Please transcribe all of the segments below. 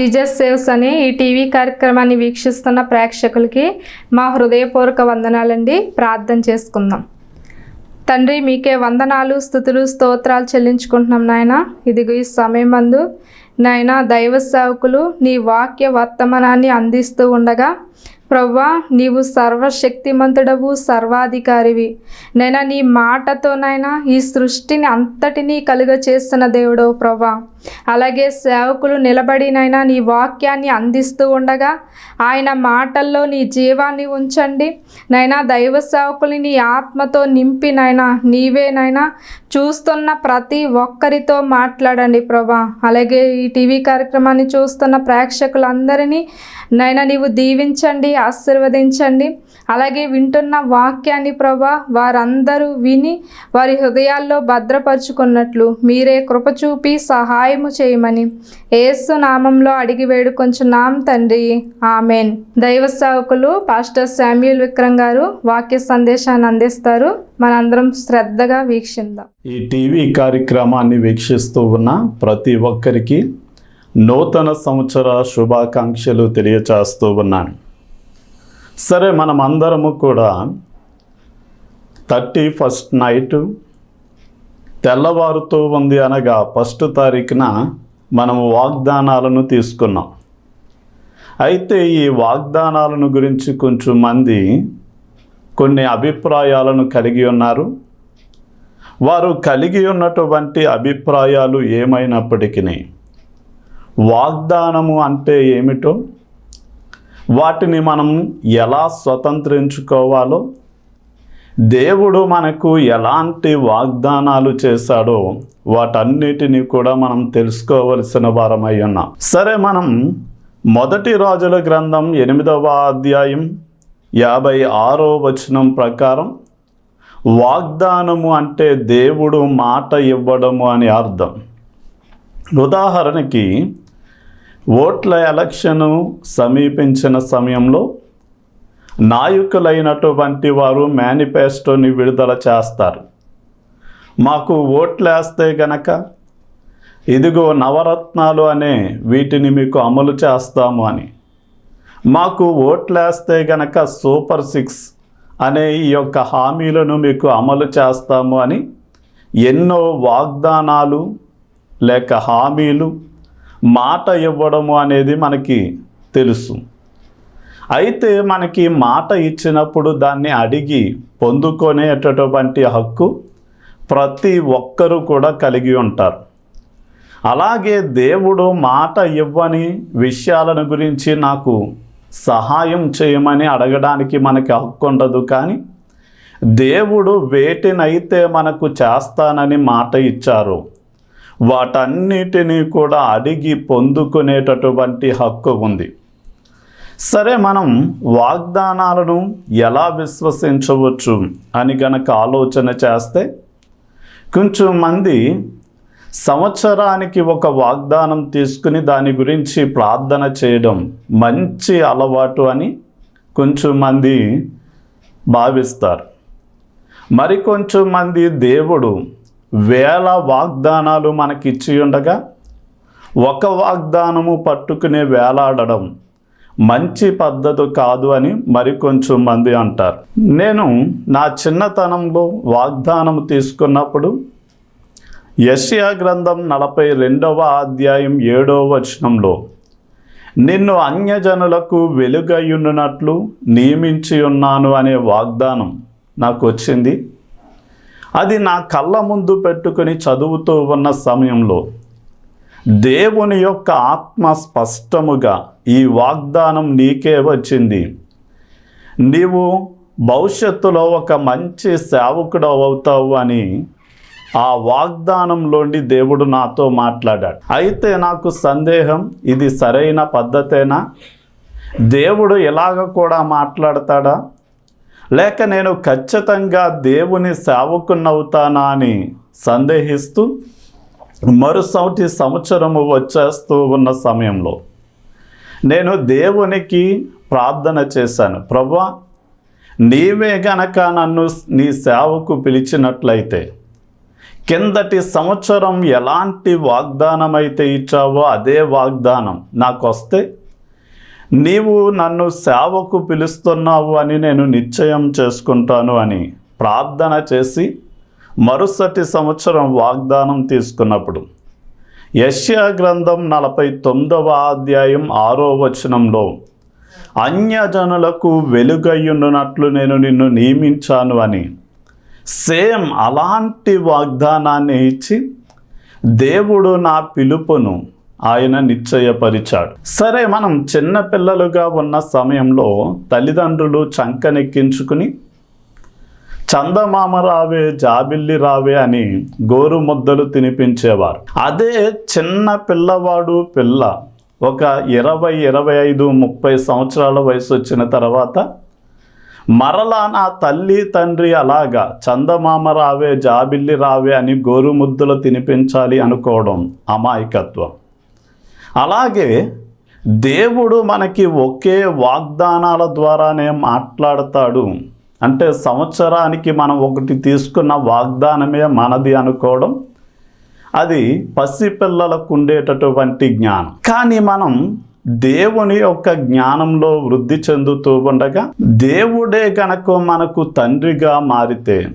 Jesus saves అనే ఈ TV కార్యక్రమాన్ని వీక్షిస్తున్న ప్రేక్షకులకి మా హృదయపూర్వక వందనాలండి. ప్రార్థన చేసుకుందాం. తండ్రి మీకే వందనాలు స్థుతులు స్తోత్రాలు చెల్లించుకుంటున్నాం నాయన. ఇదిగో ఈ సమయం మందు నాయన దైవ సేవకులు నీ వాక్య వర్తమానాన్ని అందిస్తూ ఉండగా ప్రవ్వా నీవు సర్వశక్తిమంతుడవు సర్వాధికారివి. నైనా నీ మాటతోనైనా ఈ సృష్టిని అంతటినీ కలుగ చేస్తున్న దేవుడవు ప్రవ్వా. అలాగే సేవకులు నిలబడినైనా నీ వాక్యాన్ని అందిస్తూ ఉండగా ఆయన మాటల్లో నీ జీవాన్ని ఉంచండి. నైనా దైవ సేవకుని నీ ఆత్మతో నింపినైనా నీవేనైనా చూస్తున్న ప్రతి ఒక్కరితో మాట్లాడండి ప్రభా అలాగే ఈ టీవీ కార్యక్రమాన్ని చూస్తున్న ప్రేక్షకులందరినీ నైనా నీవు దీవించండి ఆశీర్వదించండి. అలాగే వింటున్న వాక్యాన్ని ప్రభా వారందరూ విని వారి హృదయాల్లో భద్రపరుచుకున్నట్లు మీరే కృప చూపి సహాయము చేయమని ఏసు నామంలో అడిగి వేడుకొంచున్నాం తండ్రి. ఆమెన్. దైవ సేవకులు పాస్టర్ శామ్యూల్ విక్రమ్ గారు వాక్య సందేశాన్ని అందిస్తారు. మనందరం శ్రద్ధగా వీక్షిందాం. ఈ టీవీ కార్యక్రమాన్ని వీక్షిస్తూ ఉన్న ప్రతి ఒక్కరికి నూతన సంవత్సర శుభాకాంక్షలు తెలియచేస్తూ ఉన్నాను. సరే మనం అందరము కూడా థర్టీ ఫస్ట్ నైట్ తెల్లవారుతూ ఉంది అనగా ఫస్ట్ తారీఖున మనము వాగ్దానాలను తీసుకున్నాం. అయితే ఈ వాగ్దానాలను గురించి కొంచెం మంది కొన్ని అభిప్రాయాలను కలిగి ఉన్నారు. వారు కలిగి ఉన్నటువంటి అభిప్రాయాలు ఏమైనప్పటికీ వాగ్దానము అంటే ఏమిటో వాటిని మనం ఎలా స్వతంత్రించుకోవాలో దేవుడు మనకు ఎలాంటి వాగ్దానాలు చేశాడో వాటన్నిటిని కూడా మనం తెలుసుకోవలసిన వారమై ఉన్నాం. సరే మనం మొదటి రాజుల గ్రంథం ఎనిమిదవ అధ్యాయం యాభై ఆరో వచనం ప్రకారం వాగ్దానము అంటే దేవుడు మాట ఇవ్వడము అని అర్థం. ఉదాహరణకి ఓట్ల ఎలక్షను సమీపించిన సమయంలో నాయకులైనటువంటి వారు మేనిఫెస్టోని విడుదల చేస్తారు. మాకు ఓట్లేస్తే గనక ఇదిగో నవరత్నాలు అనే వీటిని మీకు అమలు చేస్తాము అని. మాకు ఓట్లేస్తే గనక సూపర్ సిక్స్ అనే ఈ యొక్క హామీలను మీకు అమలు చేస్తాము అని ఎన్నో వాగ్దానాలు లేక హామీలు మాట ఇవ్వడము అనేది మనకి తెలుసు. అయితే మనకి మాట ఇచ్చినప్పుడు దాన్ని అడిగి పొందుకునేటటువంటి హక్కు ప్రతి ఒక్కరూ కూడా కలిగి ఉంటారు. అలాగే దేవుడు మాట ఇవ్వని విషయాలను గురించి నాకు సహాయం చేయమని అడగడానికి మనకి హక్కు ఉండదు కానీ దేవుడు వేటినైతే మనకు చేస్తానని మాట ఇచ్చారు వాటన్నిటినీ కూడా అడిగి పొందుకునేటటువంటి హక్కు ఉంది. సరే మనం వాగ్దానాలను ఎలా విశ్వసించవచ్చు అని గనక ఆలోచన చేస్తే కొంచెం మంది సంవత్సరానికి ఒక వాగ్దానం తీసుకుని దాని గురించి ప్రార్థన చేయడం మంచి అలవాటు అని కొంచెం మంది భావిస్తారు. మరికొంచెం మంది దేవుడు వేల వాగ్దానాలు మనకిచ్చి ఉండగా ఒక వాగ్దానము పట్టుకునే వేలాడడం మంచి పద్ధతి కాదు అని మరికొంచెం మంది అంటారు. నేను నా చిన్నతనంలో వాగ్దానం తీసుకున్నప్పుడు యష్యా గ్రంథం నలభై రెండవ అధ్యాయం ఏడవ వచనంలో నిన్ను అన్యజనులకు వెలుగయ్యున్నట్లు నియమించి ఉన్నాను అనే వాగ్దానం నాకు వచ్చింది అది నా కళ్ళ ముందు పెట్టుకుని చదువుతూ ఉన్న సమయంలో దేవుని యొక్క ఆత్మ స్పష్టముగా ఈ వాగ్దానం నీకే వచ్చింది. నీవు భవిష్యత్తులో ఒక మంచి సేవకుడు అవుతావు అని ఆ వాగ్దానంలోండి దేవుడు నాతో మాట్లాడాడు. అయితే నాకు సందేహం ఇది సరైన పద్ధతేనా? దేవుడు ఇలాగ కూడా మాట్లాడతాడా? లేక నేను ఖచ్చితంగా దేవుని సేవకున్నవుతానా అని సందేహిస్తూ మరుసటి సంవత్సరము వచ్చేస్తూ ఉన్న సమయంలో నేను దేవునికి ప్రార్థన చేశాను. ప్రభా నీవే గనక నన్ను నీ సేవకు పిలిచినట్లయితే కిందటి సంవత్సరం ఎలాంటి వాగ్దానం అయితే ఇచ్చావో అదే వాగ్దానం నాకు వస్తే నీవు నన్ను సేవకు పిలుస్తున్నావు అని నేను నిశ్చయం చేసుకుంటాను అని ప్రార్థన చేసి మరుసటి సంవత్సరం వాగ్దానం తీసుకున్నప్పుడు యశ్యా గ్రంథం నలభై తొమ్మిదవ అధ్యాయం ఆరో వచనంలో అన్యజనులకు వెలుగయ్యున్నట్లు నేను నిన్ను నియమించాను అని సేమ్ అలాంటి వాగ్దానాన్ని ఇచ్చి దేవుడు నా పిలుపును ఆయన నిశ్చయపరిచాడు. సరే మనం చిన్న పిల్లలుగా ఉన్న సమయంలో తల్లిదండ్రులు చంకనెక్కించుకుని చందమామ రావే జాబిల్లి రావే అని గోరు ముద్దలు తినిపించేవారు. అదే చిన్న పిల్లవాడు పిల్ల ఒక ఇరవై ఇరవై ఐదు ముప్పై సంవత్సరాల వయసు వచ్చిన తర్వాత మరలా నా తల్లి తండ్రి అలాగా చందమామ రావే జాబిల్లి రావే అని గోరు ముద్దలు తినిపించాలి అనుకోవడం అమాయకత్వం. అలాగే దేవుడు మనకి ఒకే వాగ్దానాల ద్వారానే మాట్లాడతాడు. అంటే సంవత్సరానికి మనం ఒకటి తీసుకున్న వాగ్దానమే మనది అనుకోవడం అది పసిపిల్లలకు ఉండేటటువంటి జ్ఞానం. కానీ మనం దేవుని యొక్క జ్ఞానంలో వృద్ధి చెందుతూ ఉండగా దేవుడే గనక మనకు తండ్రిగా మారితే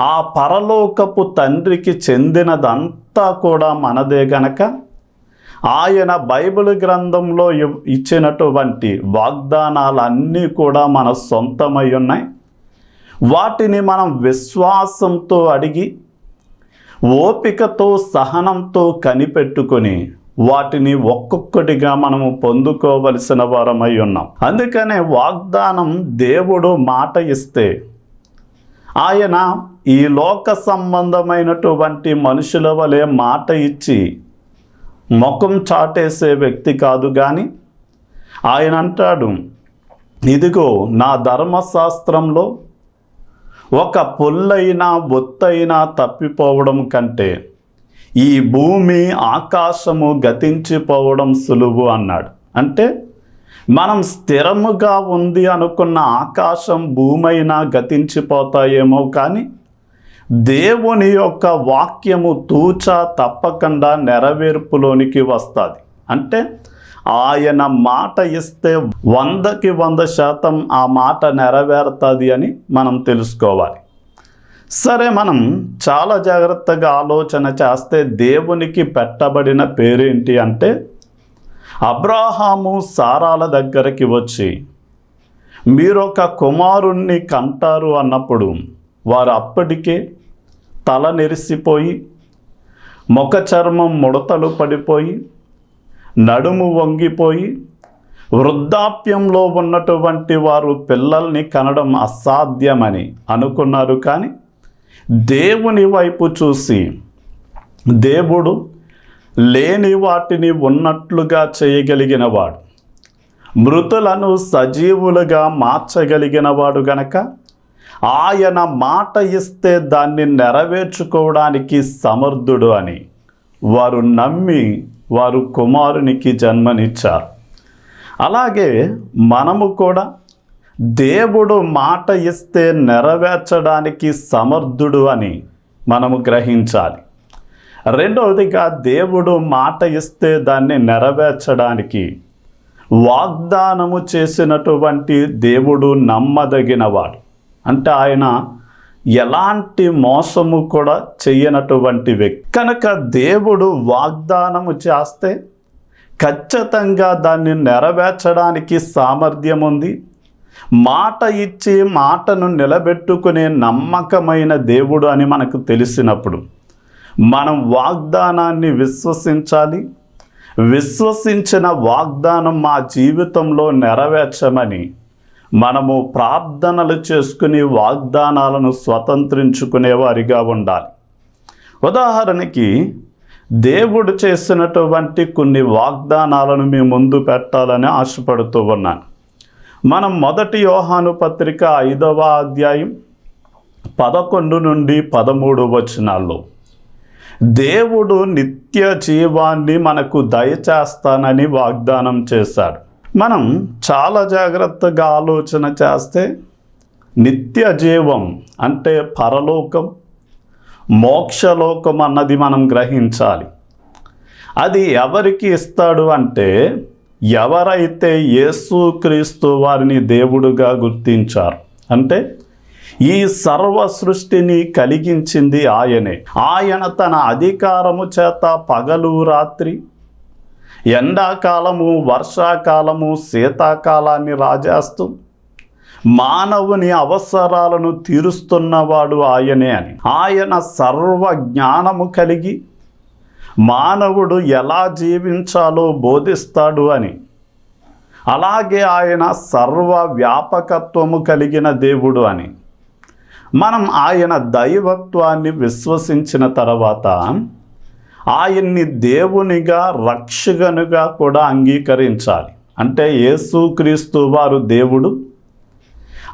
ఆ పరలోకపు తండ్రికి చెందినదంతా కూడా మనదే గనక ఆయన బైబిల్ గ్రంథంలో ఇచ్చినటువంటి వాగ్దానాలన్నీ కూడా మన సొంతమై ఉన్నాయి. వాటిని మనం విశ్వాసంతో అడిగి ఓపికతో సహనంతో కనిపెట్టుకొని వాటిని ఒక్కొక్కటిగా మనము పొందుకోవలసిన వారమై ఉన్నాం. అందుకనే వాగ్దానం దేవుడు మాట ఇస్తే ఆయన ఈ లోక సంబంధమైనటువంటి మనుషుల వలె మాట ఇచ్చి ముఖం చాటేసే వ్యక్తి కాదు కానీ ఆయన అంటాడు ఇదిగో నా ధర్మశాస్త్రంలో ఒక పొల్లైనా బొత్తైనా తప్పిపోవడం కంటే ఈ భూమి ఆకాశము గతించిపోవడం సులువు అన్నాడు. అంటే మనం స్థిరముగా ఉంది అనుకున్న ఆకాశం భూమైనా గతించిపోతాయేమో కానీ దేవుని యొక్క వాక్యము తూచా తప్పకుండా నెరవేర్పులోనికి వస్తుంది. అంటే ఆయన మాట ఇస్తే వందకి వంద శాతం ఆ మాట నెరవేరుతుంది అని మనం తెలుసుకోవాలి. సరే మనం చాలా జాగ్రత్తగా ఆలోచన చేస్తే దేవునికి పెట్టబడిన పేరేంటి అంటే అబ్రాహాము సారాల దగ్గరికి వచ్చి మీరొక కుమారుణ్ణి కంటారు అన్నప్పుడు వారు అప్పటికే తల నెరిసిపోయి ముఖ చర్మం ముడతలు పడిపోయి నడుము వంగిపోయి వృద్ధాప్యంలో ఉన్నటువంటి వారు పిల్లల్ని కనడం అసాధ్యమని అనుకున్నారు. కానీ దేవుని వైపు చూసి దేవుడు లేని వాటిని ఉన్నట్లుగా చేయగలిగిన వాడు మృతులను సజీవులుగా మార్చగలిగిన వాడు గనక ఆయన మాట ఇస్తే దాన్ని నెరవేర్చుకోవడానికి సమర్థుడు అని. వారు నమ్మి వారు కుమారునికి జన్మనిచ్చారు. అలాగే మనము కూడా దేవుడు మాట ఇస్తే నెరవేర్చడానికి సమర్థుడు అని మనము గ్రహించాలి. రెండవదిగా దేవుడు మాట ఇస్తే దాన్ని నెరవేర్చడానికి వాగ్దానము చేసినటువంటి దేవుడు నమ్మదగినవాడు. అంటే ఆయన ఎలాంటి మోసము కూడా చేయనటువంటి వ్యక్తి. కనుక దేవుడు వాగ్దానము చేస్తే ఖచ్చితంగా దాన్ని నెరవేర్చడానికి సామర్థ్యం ఉంది. మాట ఇచ్చి మాటను నిలబెట్టుకునే నమ్మకమైన దేవుడు అని మనకు తెలిసినప్పుడు మనం వాగ్దానాన్ని విశ్వసించాలి. విశ్వసించిన వాగ్దానం మా జీవితంలో నెరవేర్చమని మనము ప్రార్థనలు చేసుకుని వాగ్దానాలను స్వతంత్రించుకునే వారిగా ఉండాలి. ఉదాహరణకి దేవుడు చేసినటువంటి కొన్ని వాగ్దానాలను మీ ముందు పెట్టాలని ఆశపడుతూ ఉన్నాను. మనం మొదటి యోహాను పత్రిక ఐదవ అధ్యాయం పదకొండు నుండి పదమూడు వచనాల్లో దేవుడు నిత్య జీవాన్ని మనకు దయచేస్తానని వాగ్దానం చేశాడు. మనం చాలా జాగ్రత్తగా ఆలోచన చేస్తే నిత్య జీవం అంటే పరలోకం మోక్షలోకం అన్నది మనం గ్రహించాలి. అది ఎవరికి ఇస్తాడు అంటే ఎవరైతే యేసుక్రీస్తు వారిని దేవుడుగా గుర్తించారు. అంటే ఈ సర్వ సృష్టిని కలిగించింది ఆయనే. ఆయన తన అధికారము చేత పగలు రాత్రి ఎండాకాలము వర్షాకాలము శీతాకాలాన్ని రాజేస్తూ మానవుని అవసరాలను తీరుస్తున్నవాడు ఆయనే అని. ఆయన సర్వ జ్ఞానము కలిగి మానవుడు ఎలా జీవించాలో బోధిస్తాడు అని. అలాగే ఆయన సర్వ వ్యాపకత్వము కలిగిన దేవుడు అని. మనం ఆయన దైవత్వాన్ని విశ్వసించిన తర్వాత ఆయన్ని దేవునిగా రక్షకునిగా కూడా అంగీకరించాలి. అంటే యేసుక్రీస్తు వారు దేవుడు.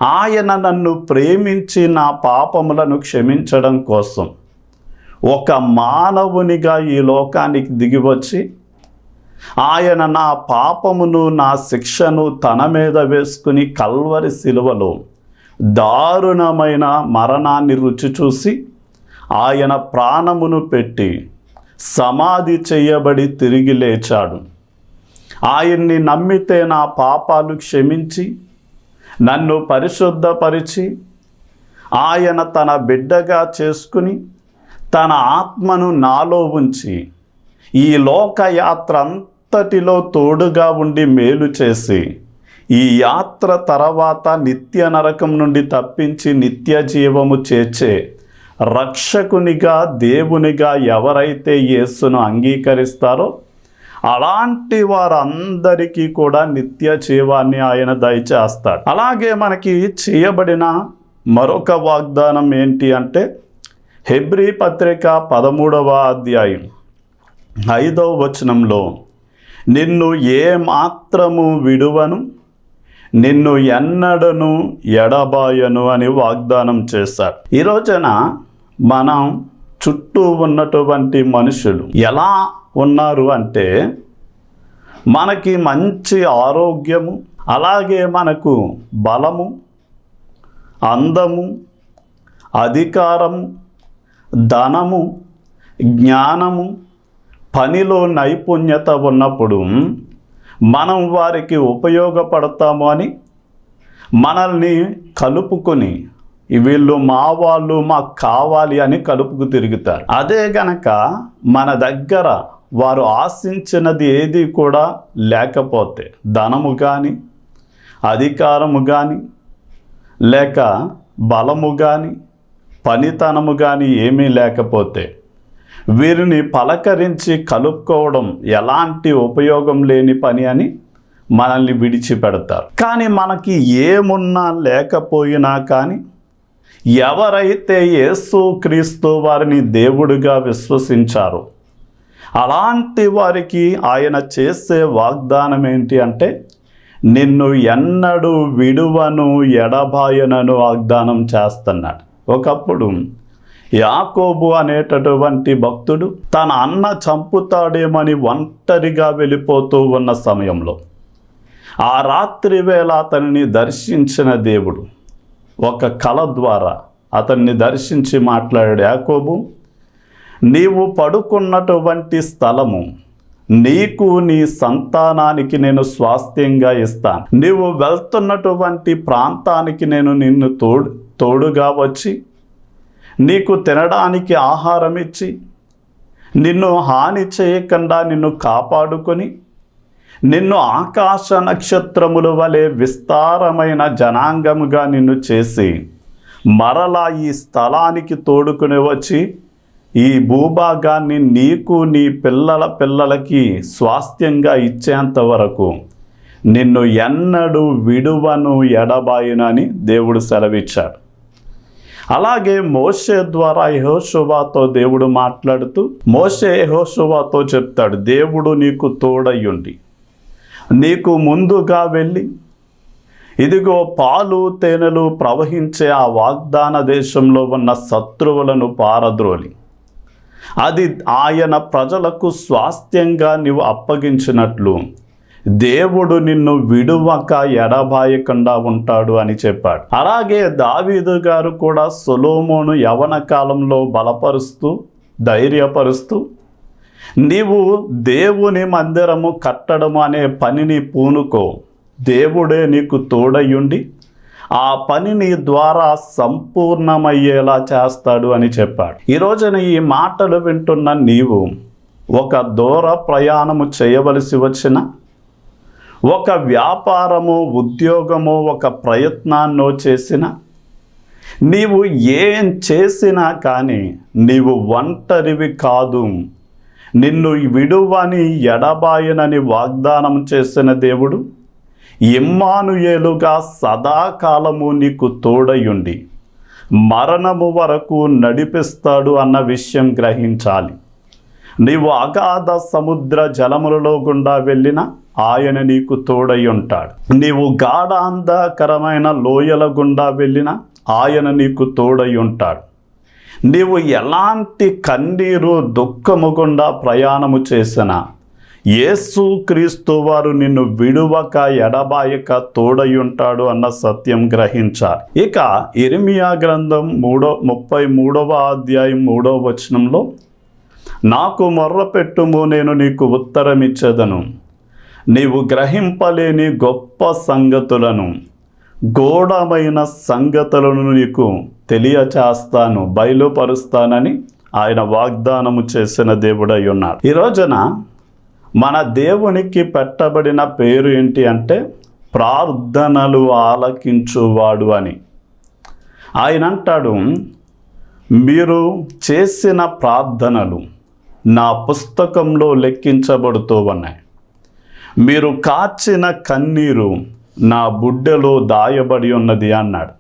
ఆయన నన్ను ప్రేమించి నా పాపములను క్షమించడం కోసం ఒక మానవునిగా ఈ లోకానికి దిగివచ్చి ఆయన నా పాపమును నా శిక్షను తన మీద వేసుకుని కల్వరి శిలువలో దారుణమైన మరణాన్ని రుచి చూసి ఆయన ప్రాణమును పెట్టి సమాధి చేయబడి తిరిగి లేచాడు. ఆయన్ని నమ్మితే నా పాపాలు క్షమించి నన్ను పరిశుద్ధపరిచి ఆయన తన బిడ్డగా చేసుకుని తన ఆత్మను నాలో ఉంచి ఈ లోకయాత్ర అంతటిలో తోడుగా ఉండి మేలు చేసి ఈ యాత్ర తర్వాత నిత్య నరకం నుండి తప్పించి నిత్య జీవము చేర్చే రక్షకునిగా దేవునిగా ఎవరైతే యేసును అంగీకరిస్తారో అలాంటి వారందరికీ కూడా నిత్య జీవాన్ని ఆయన దయచేస్తాడు. అలాగే మనకి చేయబడిన మరొక వాగ్దానం ఏంటి అంటే హెబ్రీ పత్రిక పదమూడవ అధ్యాయం ఐదవ వచనంలో నిన్ను ఏ మాత్రము విడువను నిన్ను ఎన్నడను ఎడబాయను అని వాగ్దానం చేశాడు ఈ రోజున మనం చుట్టూ ఉన్నటువంటి మనుషులు ఎలా ఉన్నారు అంటే మనకి మంచి ఆరోగ్యము అలాగే మనకు బలము అందము అధికారము ధనము జ్ఞానము పనిలో నైపుణ్యత ఉన్నప్పుడు మనం వారికి ఉపయోగపడతాము అని మనల్ని కలుపుకొని వీళ్ళు మా వాళ్ళు మాకు కావాలి అని కలుపుకు తిరుగుతారు. అదే గనక మన దగ్గర వారు ఆశించినది ఏది కూడా లేకపోతే ధనము కానీ అధికారము కానీ లేక బలము కానీ పనితనము కానీ ఏమీ లేకపోతే వీరిని పలకరించి కలుపుకోవడం ఎలాంటి ఉపయోగం లేని పని అని మనల్ని విడిచిపెడతారు. కానీ మనకి ఏమున్నా లేకపోయినా కానీ ఎవరైతే యేసు క్రీస్తు వారిని దేవుడిగా విశ్వసించారో అలాంటి వారికి ఆయన చేసే వాగ్దానం ఏంటి అంటే నిన్ను ఎన్నడూ విడువను ఎడబాయనను వాగ్దానం చేస్తున్నాడు. ఒకప్పుడు యాకోబు అనేటటువంటి భక్తుడు తన అన్న చంపుతాడేమని ఒంటరిగా వెళ్ళిపోతూ ఉన్న సమయంలో ఆ రాత్రి వేళ అతనిని దర్శించిన దేవుడు ఒక కళ ద్వారా అతన్ని దర్శించి మాట్లాడాడు యాకోబు నీవు పడుకున్నటువంటి స్థలము నీకు నీ సంతానానికి నేను స్వాస్థ్యంగా ఇస్తాను. నీవు వెళ్తున్నటువంటి ప్రాంతానికి నేను నిన్ను తోడు తోడుగా వచ్చి నీకు తినడానికి ఆహారం ఇచ్చి నిన్ను హాని చేయకుండా నిన్ను కాపాడుకొని నిన్ను ఆకాశ నక్షత్రముల వలె విస్తారమైన జనాంగముగా నిన్ను చేసి మరలా ఈ స్థలానికి తోడుకుని వచ్చి ఈ భూభాగాన్ని నీకు నీ పిల్లల పిల్లలకి స్వాస్థ్యంగా ఇచ్చేంత వరకు నిన్ను ఎన్నడూ విడువను ఎడబాయునని దేవుడు సెలవిచ్చాడు. అలాగే మోషే ద్వారా యహోశువాతో దేవుడు మాట్లాడుతూ మోషే యహోశువాతో చెప్తాడు దేవుడు నీకు తోడయ్యుండి. నీకు ముందుగా వెళ్ళి ఇదిగో పాలు తేనెలు ప్రవహించే ఆ వాగ్దాన దేశంలో ఉన్న శత్రువులను పారద్రోలి. అది ఆయన ప్రజలకు స్వాస్థ్యంగా నీవు అప్పగించినట్లు. దేవుడు నిన్ను విడువక ఎడబాయకుండా ఉంటాడు అని చెప్పాడు. అలాగే దావీదు గారు కూడా సొలోమోను యవన కాలంలో బలపరుస్తూ ధైర్యపరుస్తూ నీవు దేవుని మందిరము కట్టడము అనే పనిని పూనుకో. దేవుడే నీకు తోడయ్యుండి ఆ పని నీ ద్వారా సంపూర్ణమయ్యేలా చేస్తాడు అని చెప్పాడు. ఈరోజున ఈ మాటలు వింటున్న నీవు ఒక దూర ప్రయాణము చేయవలసి వచ్చిన ఒక వ్యాపారము ఉద్యోగము ఒక ప్రయత్నాన్నో చేసిన నీవు ఏం చేసినా కానీ నీవు ఒంటరివి కాదు. నిన్ను విడువని ఎడబాయనని వాగ్దానం చేసిన దేవుడు ఇమ్మానుయేలుగా సదాకాలము నీకు తోడయుండి మరణము వరకు నడిపిస్తాడు అన్న విషయం గ్రహించాలి. నీవు అగాధ సముద్ర జలములలో గుండా వెళ్ళిన ఆయన నీకు తోడై ఉంటాడు నీవు గాఢాంధకరమైన లోయల గుండా వెళ్ళిన ఆయన నీకు తోడై ఉంటాడు నీవు ఎలాంటి కన్నీరు దుఃఖము గుండా ప్రయాణము చేసినా యేసు క్రీస్తు వారు నిన్ను విడువక ఎడబాయక తోడై ఉంటాడు అన్న సత్యం గ్రహించాలి ఇక ఇరిమియా గ్రంథం మూడో ముప్పై మూడవ అధ్యాయం మూడవ వచనంలో నాకు మొర్ర పెట్టుము నేను నీకు ఉత్తరం ఇచ్చేదను నీవు గ్రహింపలేని గొప్ప సంగతులను గోడమైన సంగతులను నీకు తెలియచేస్తాను బయలుపరుస్తానని ఆయన వాగ్దానము చేసిన దేవుడై ఉన్నాడు. ఈ రోజున మన దేవునికి పెట్టబడిన పేరు ఏంటి అంటే ప్రార్థనలు ఆలకించువాడు అని. ఆయన అంటాడు మీరు చేసిన ప్రార్థనలు నా పుస్తకంలో లెక్కించబడుతూ ఉన్నాయి. మీరు కాచిన కన్నీరు నా బుడ్డలో దాయబడి ఉన్నది అన్నాడు.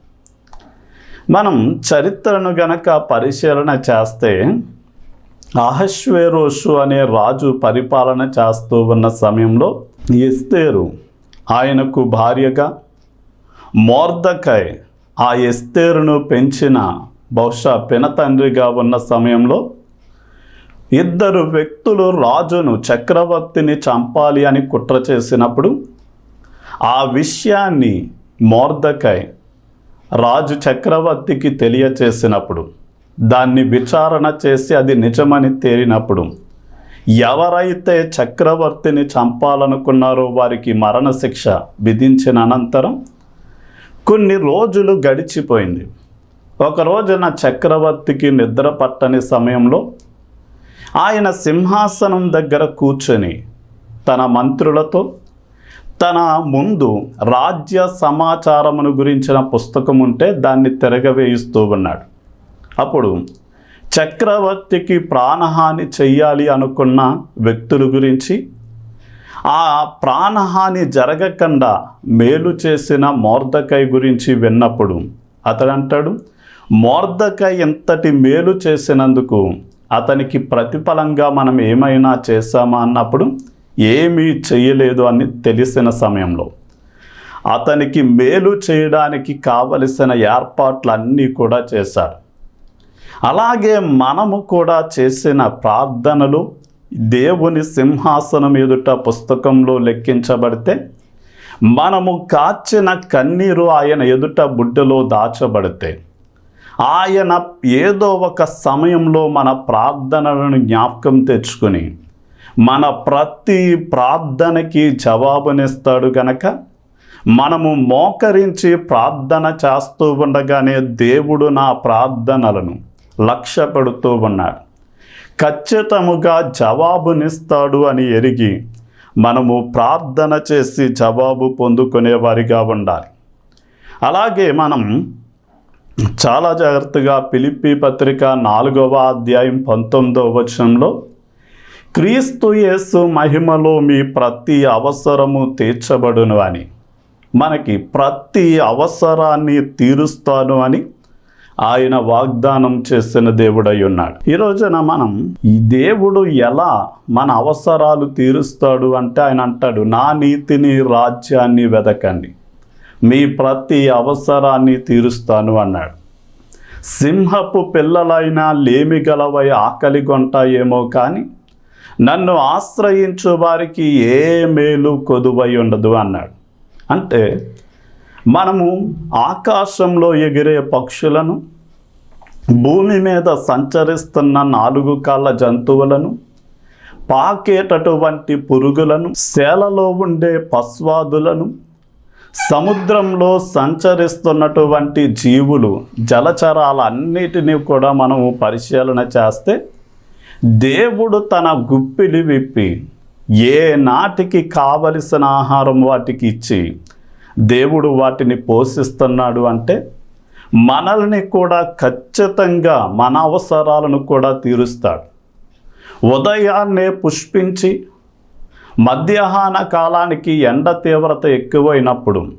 మనం చరిత్రను గనక పరిశీలన చేస్తే అహశ్వేరోషు అనే రాజు పరిపాలన చేస్తూ ఉన్న సమయంలో ఎస్తేరు ఆయనకు భార్యగా మోర్దకై ఆ ఎస్తేరును పెంచిన బహుశా పినతండ్రిగా ఉన్న సమయంలో ఇద్దరు వ్యక్తులు రాజును చక్రవర్తిని చంపాలి అని కుట్ర చేసినప్పుడు ఆ విషయాన్ని మోర్దకై రాజు చక్రవర్తికి తెలియచేసినప్పుడు దాన్ని విచారణ చేసి అది నిజమని తేలినప్పుడు ఎవరైతే చక్రవర్తిని చంపాలనుకున్నారో వారికి మరణశిక్ష విధించిన అనంతరం కొన్ని రోజులు గడిచిపోయింది. ఒక రోజున చక్రవర్తికి నిద్ర పట్టని సమయంలో ఆయన సింహాసనం దగ్గర కూర్చొని తన మంత్రులతో తన ముందు రాజ్య సమాచారమును గురించిన పుస్తకం ఉంటే దాన్ని తిరగవేయిస్తూ ఉన్నాడు. అప్పుడు చక్రవర్తికి ప్రాణహాని చెయ్యాలి అనుకున్న వ్యక్తుల గురించి ఆ ప్రాణహాని జరగకుండా మేలు చేసిన మోర్దకై గురించి విన్నప్పుడు అతడు అంటాడు మోర్దకై ఎంతటి మేలు చేసినందుకు అతనికి ప్రతిఫలంగా మనం ఏమైనా చేశామా? అన్నప్పుడు ఏమీ చేయలేదు అని తెలిసిన సమయంలో అతనికి మేలు చేయడానికి కావలసిన ఏర్పాట్లన్నీ కూడా చేశాడు. అలాగే మనము కూడా చేసిన ప్రార్థనలు దేవుని సింహాసనం ఎదుట పుస్తకంలో లెక్కించబడితే మనము కాచిన కన్నీరు ఆయన ఎదుట బుడ్డలో దాచబడితే ఆయన ఏదో ఒక సమయంలో మన ప్రార్థనలను జ్ఞాపకం తెచ్చుకొని మన ప్రతి ప్రార్థనకి జవాబునిస్తాడు గనక మనము మోకరించి ప్రార్థన చేస్తూ ఉండగానే దేవుడు నా ప్రార్థనలను లక్ష్య పెడుతూ ఉన్నాడు. ఖచ్చితముగా జవాబునిస్తాడు అని ఎరిగి మనము ప్రార్థన చేసి జవాబు పొందుకునే వారిగా ఉండాలి. అలాగే మనం చాలా జాగ్రత్తగా పిలిపి పత్రిక నాలుగవ అధ్యాయం పంతొమ్మిదవ వచనంలో క్రీస్తు యేసు మహిమలో మీ ప్రతి అవసరము తీర్చబడును అని. మనకి ప్రతి అవసరాన్ని తీరుస్తాను అని ఆయన వాగ్దానం చేసిన దేవుడై ఉన్నాడు. ఈ రోజున మనం ఈ దేవుడు ఎలా మన అవసరాలు తీరుస్తాడు అంటే ఆయన అంటాడు నా నీతిని రాజ్యాన్ని వెదకండి. మీ ప్రతి అవసరాన్ని తీరుస్తాను అన్నాడు. సింహపు పిల్లలైనా లేమి గలవై ఆకలి కొంటాయేమో కానీ నన్ను ఆశ్రయించు వారికి ఏ మేలు కొదువై ఉండదు అన్నాడు. అంటే మనము ఆకాశంలో ఎగిరే పక్షులను భూమి మీద సంచరిస్తున్న నాలుగు కాళ్ళ జంతువులను పాకేటటువంటి పురుగులను సేలలో ఉండే పస్వాదులను సముద్రంలో సంచరిస్తున్నటువంటి జీవులు జలచరాలన్నిటినీ కూడా మనము పరిశీలన చేస్తే దేవుడు తన గుప్పిలి విప్పి ఏ నాటికి కావలసిన ఆహారం వాటికి ఇచ్చి దేవుడు వాటిని పోషిస్తున్నాడు అంటే మనల్ని కూడా ఖచ్చితంగా మన అవసరాలను కూడా తీరుస్తాడు. ఉదయాన్నే పుష్పించి మధ్యాహ్న కాలానికి ఎండ తీవ్రత ఎక్కువైనప్పుడు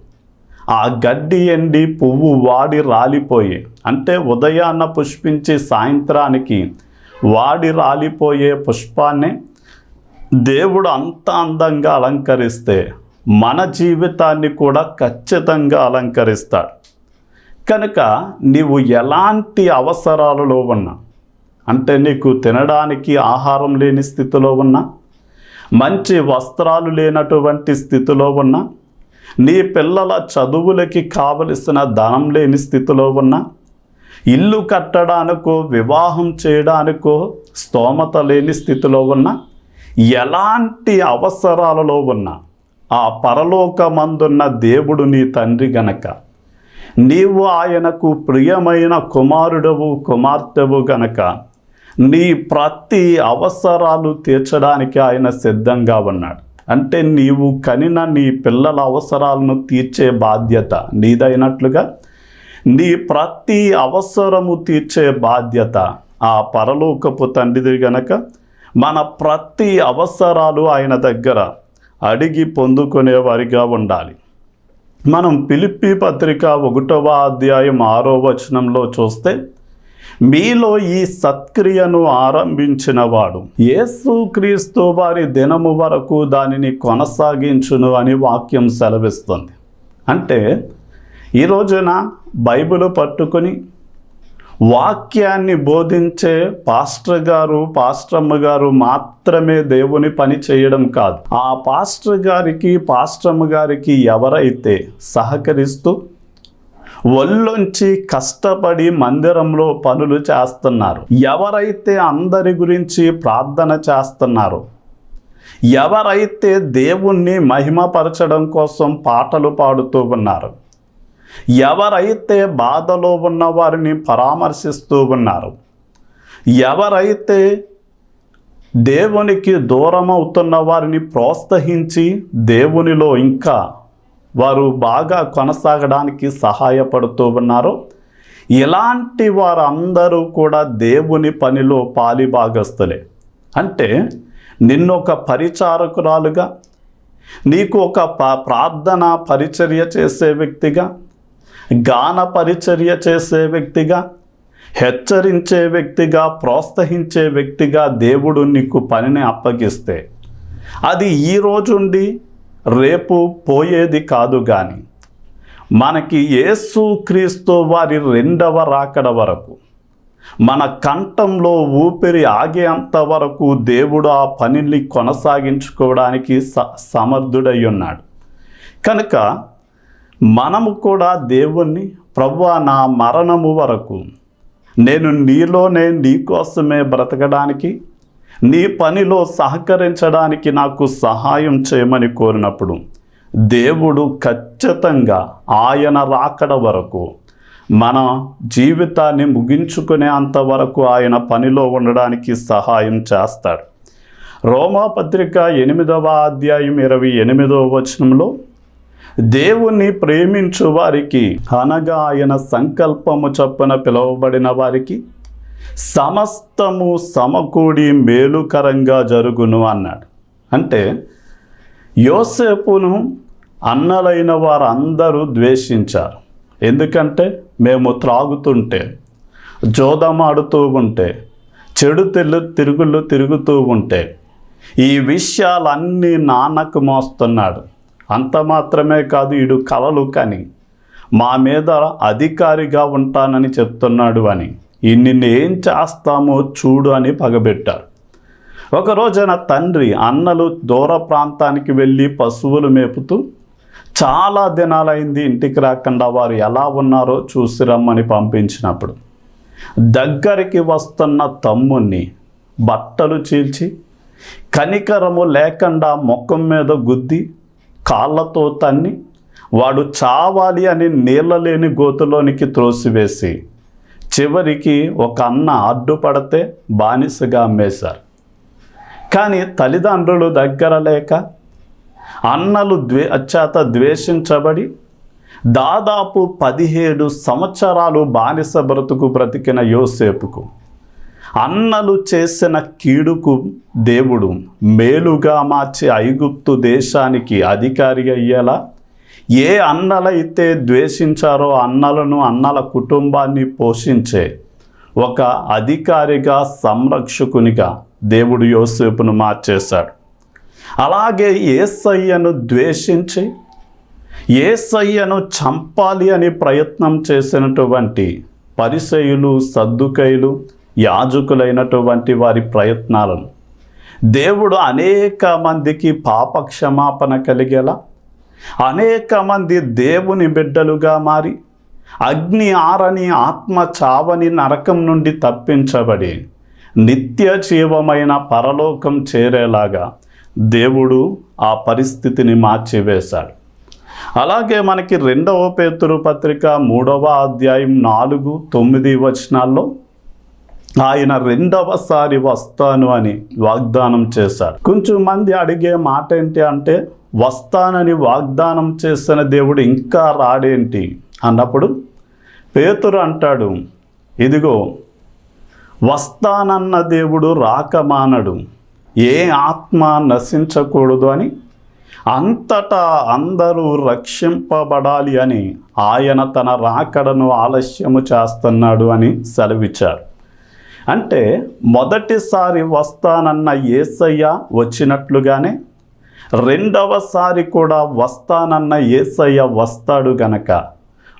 ఆ గడ్డి ఎండి పువ్వు వాడి రాలిపోయి అంటే ఉదయాన్న పుష్పించి సాయంత్రానికి వాడి రాలిపోయే పుష్పాన్ని దేవుడు అంత అందంగా అలంకరిస్తే మన జీవితాన్ని కూడా ఖచ్చితంగా అలంకరిస్తాడు. కనుక నీవు ఎలాంటి అవసరాలలో ఉన్నా అంటే నీకు తినడానికి ఆహారం లేని స్థితిలో ఉన్నా మంచి వస్త్రాలు లేనటువంటి స్థితిలో ఉన్నా నీ పిల్లల చదువులకి కావలసిన ధనం లేని స్థితిలో ఉన్నా ఇల్లు కట్టడానికో వివాహం చేయడానికో స్తోమత లేని స్థితిలో ఉన్న ఎలాంటి అవసరాలలో ఉన్న ఆ పరలోకమందున్న దేవుడు నీ తండ్రి గనక నీవు ఆయనకు ప్రియమైన కుమారుడవు కుమార్తెవు గనక నీ ప్రతి అవసరాలు తీర్చడానికి ఆయన సిద్ధంగా ఉన్నాడు. అంటే నీవు కనిన నీ పిల్లల అవసరాలను తీర్చే బాధ్యత నీదైనట్లుగా నీ ప్రతి అవసరము తీర్చే బాధ్యత ఆ పరలోకపు తండ్రిది గనక మన ప్రతి అవసరాలు ఆయన దగ్గర అడిగి పొందుకునే వారిగా ఉండాలి. మనం పిలిపి పత్రిక ఒకటవ అధ్యాయం ఆరో వచనంలో చూస్తే మీలో ఈ సత్క్రియను ఆరంభించిన వాడు యేసుక్రీస్తు వారి దినము వరకు దానిని కొనసాగించును అని వాక్యం సెలవిస్తుంది. అంటే ఈ రోజున బైబిల్ పట్టుకొని వాక్యాన్ని బోధించే పాస్టర్ గారు పాస్టమ్మ గారు మాత్రమే దేవుని పని చేయడం కాదు. ఆ పాస్టర్ గారికి పాస్టమ్మ గారికి ఎవరైతే సహకరిస్తూ ఒళ్ళొంచి కష్టపడి మందిరంలో పనులు చేస్తున్నారు ఎవరైతే అందరి గురించి ప్రార్థన చేస్తున్నారు ఎవరైతే దేవుణ్ణి మహిమపరచడం కోసం పాటలు పాడుతూ ఉన్నారు ఎవరైతే బాధలో ఉన్న వారిని పరామర్శిస్తూ ఉన్నారు ఎవరైతే దేవునికి దూరం అవుతున్న వారిని ప్రోత్సహించి దేవునిలో ఇంకా వారు బాగా కొనసాగడానికి సహాయపడుతూ ఉన్నారు ఇలాంటి వారందరూ కూడా దేవుని పనిలో పాలిభాగస్తులే అంటే నిన్నొక పరిచారకురాలుగా నీకు ఒక ప- ప్రార్థన పరిచర్య చేసే వ్యక్తిగా గాన పరిచర్య చేసే వ్యక్తిగా హెచ్చరించే వ్యక్తిగా ప్రోత్సహించే వ్యక్తిగా దేవుడు నీకు పనిని అప్పగిస్తే అది ఈ రోజుండి రేపు పోయేది కాదు కానీ మనకి యేసు క్రీస్తు వారి రెండవ రాకడ వరకు మన కంఠంలో ఊపిరి ఆగేంత వరకు దేవుడు ఆ పనిని కొనసాగించుకోవడానికి స సమర్థుడై ఉన్నాడు. కనుక మనము కూడా దేవుణ్ణి ప్రభువా నా మరణము వరకు నేను నీలోనే నీ కోసమే బ్రతకడానికి నీ పనిలో సహకరించడానికి నాకు సహాయం చేయమని కోరినప్పుడు దేవుడు ఖచ్చితంగా ఆయన రాకడ వరకు మన జీవితాన్ని ముగించుకునే అంతవరకు ఆయన పనిలో ఉండడానికి సహాయం చేస్తాడు. రోమాపత్రిక ఎనిమిదవ అధ్యాయం ఇరవై ఎనిమిదవ వచనంలో దేవుణ్ణి ప్రేమించు వారికి అనగా ఆయన సంకల్పము చొప్పున పిలువబడిన వారికి సమస్తము సమకూడి మేలుకరంగా జరుగును అన్నాడు. అంటే యోసేపును అన్నలైన వారందరూ ద్వేషించారు. ఎందుకంటే మేము త్రాగుతుంటే జోదమాడుతూ ఉంటే చెడు తెలు తిరుగుళ్ళు తిరుగుతూ ఉంటే ఈ విషయాలన్నీ నాన్నకు మోస్తున్నాడు. అంత మాత్రమే కాదు ఇడు కలలు కని మా మీద అధికారిగా ఉంటానని చెప్తున్నాడు అని. ఈ నిన్ను ఏం చేస్తామో చూడు అని పగబెట్టారు. ఒకరోజున తండ్రి అన్నలు దూర ప్రాంతానికి వెళ్ళి పశువులు మేపుతూ చాలా దినాలైంది ఇంటికి రాకుండా వారు ఎలా ఉన్నారో చూసి రమ్మని పంపించినప్పుడు దగ్గరికి వస్తున్న తమ్ముణ్ణి బట్టలు చీల్చి కనికరము లేకుండా ముఖం మీద గుద్ది కాళ్ళతో తన్ని వాడు చావాలి అని నీళ్ళ లేని గోతులోనికి త్రోసివేసి చివరికి ఒక అన్న అడ్డుపడితే బానిసగా అమ్మేశారు. కానీ తల్లిదండ్రులు దగ్గర లేక అన్నలు ద్వే చేత ద్వేషించబడి దాదాపు పదిహేడు సంవత్సరాలు బానిస బ్రతుకు బ్రతికిన యోసేపుకు అన్నలు చేసిన కీడుకు దేవుడు మేలుగా మార్చి ఐగుప్తు దేశానికి అధికారి అయ్యేలా? ఏ అన్నలైతే ద్వేషించారో అన్నలను అన్నల కుటుంబాన్ని పోషించే ఒక అధికారిగా సంరక్షకునిగా దేవుడు యోసేపును మార్చేశాడు. అలాగే ఏసయ్యను ద్వేషించి ఏసయ్యను చంపాలి అని ప్రయత్నం చేసినటువంటి పరిసయులు సర్దుకైలు యాజకులైనటువంటి వారి ప్రయత్నాలను. దేవుడు అనేక మందికి పాప క్షమాపణ కలిగేలా అనేక మంది దేవుని బిడ్డలుగా మారి అగ్ని ఆరని ఆత్మ చావని నరకం నుండి తప్పించబడి నిత్య జీవమైన పరలోకం చేరేలాగా దేవుడు ఆ పరిస్థితిని మార్చివేశాడు. అలాగే మనకి రెండవ పేతురు పత్రిక మూడవ అధ్యాయం నాలుగు తొమ్మిది వచనాల్లో ఆయన రెండవసారి వస్తాను అని వాగ్దానం చేశాడు. కొంచెం మంది అడిగే మాట ఏంటి అంటే వస్తానని వాగ్దానం చేసిన దేవుడు ఇంకా రాడేంటి? అన్నప్పుడు పేతురు అంటాడు ఇదిగో వస్తానన్న దేవుడు రాకమానడు ఏ ఆత్మ నశించకూడదు అని అంతటా అందరూ రక్షింపబడాలి అని ఆయన తన రాకడను ఆలస్యము చేస్తున్నాడు అని సెలవిచ్చాడు. అంటే మొదటిసారి వస్తానన్న ఏసయ్య వచ్చినట్లుగానే రెండవసారి కూడా వస్తానన్న ఏసయ్య వస్తాడు గనక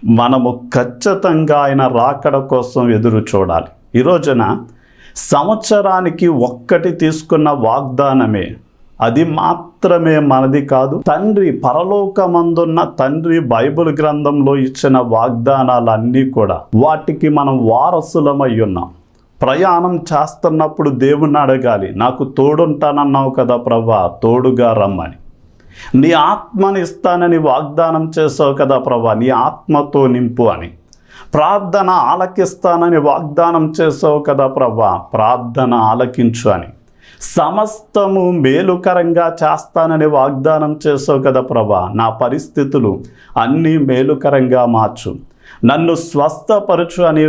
మనము ఖచ్చితంగా ఆయన రాకడ కోసం ఎదురు చూడాలి. ఈ రోజున సంవత్సరానికి ఒక్కటి తీసుకున్న వాగ్దానమే అది మాత్రమే మనది కాదు తండ్రి పరలోకమందున్న తండ్రి బైబిల్ గ్రంథంలో ఇచ్చిన వాగ్దానాలన్నీ కూడా వాటికి మనం వారసులమై ఉన్నాం. ప్రయాణం చేస్తున్నప్పుడు దేవుణ్ణి అడగాలి. నాకు తోడుంటానన్నావు కదా ప్రభా తోడుగా రమ్మని. నీ ఆత్మని ఇస్తానని వాగ్దానం చేసావు కదా ప్రభా నీ ఆత్మతో నింపు అని. ప్రార్థన ఆలకిస్తానని వాగ్దానం చేసావు కదా ప్రభా ప్రార్థన ఆలకించు అని. సమస్తము మేలుకరంగా చేస్తానని వాగ్దానం చేసావు కదా ప్రభా నా పరిస్థితులు అన్నీ మేలుకరంగా మార్చు. నన్ను స్వస్థపరచు అని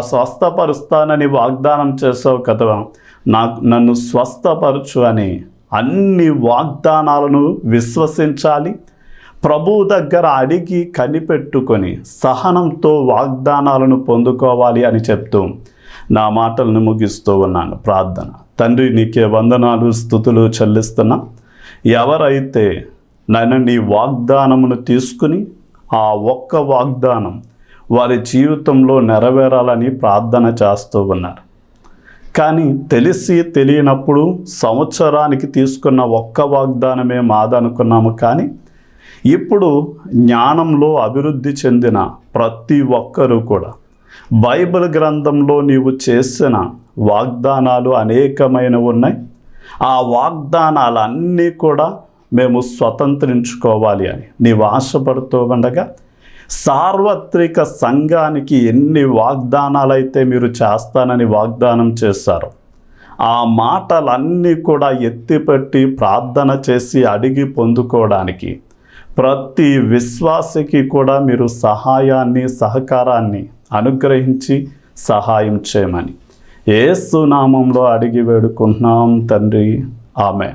స్వస్థపరుస్తానని వాగ్దానం చేసావు కదా. నాకు నన్ను స్వస్థపరచు అని అన్ని వాగ్దానాలను విశ్వసించాలి. ప్రభువు దగ్గర అడిగి కనిపెట్టుకొని సహనంతో వాగ్దానాలను పొందుకోవాలి అని చెప్తూ నా మాటలను ముగిస్తూ ఉన్నాను. ప్రార్థన. తండ్రి నీకే వందనాలు స్థుతులు చెల్లిస్తున్నా. ఎవరైతే నన్ను నీ వాగ్దానమును తీసుకుని ఆ ఒక్క వాగ్దానం వారి జీవితంలో నెరవేరాలని ప్రార్థన చేస్తూ ఉన్నారు. కానీ తెలిసి తెలియనప్పుడు సంవత్సరానికి తీసుకున్న ఒక్క వాగ్దానమే మాదనుకున్నాము కానీ ఇప్పుడు జ్ఞానంలో అభివృద్ధి చెందిన ప్రతి ఒక్కరూ కూడా బైబిల్ గ్రంథంలో నీవు చేసిన వాగ్దానాలు అనేకమైనవి ఉన్నాయి. ఆ వాగ్దానాలన్నీ కూడా మేము స్వతంత్రించుకోవాలి అని నీవు ఆశపడుతూ ఉండగా సార్వత్రిక సంఘానికి ఎన్ని వాగ్దానాలైతే మీరు చేస్తానని వాగ్దానం చేశారు ఆ మాటలన్నీ కూడా ఎత్తిపెట్టి ప్రార్థన చేసి అడిగి పొందుకోవడానికి ప్రతి విశ్వాసికి కూడా మీరు సహాయాన్ని సహకారాన్ని అనుగ్రహించి సహాయం చేయమని. ఏసు నామంలో అడిగి వేడుకుంటున్నాం తండ్రి. ఆమె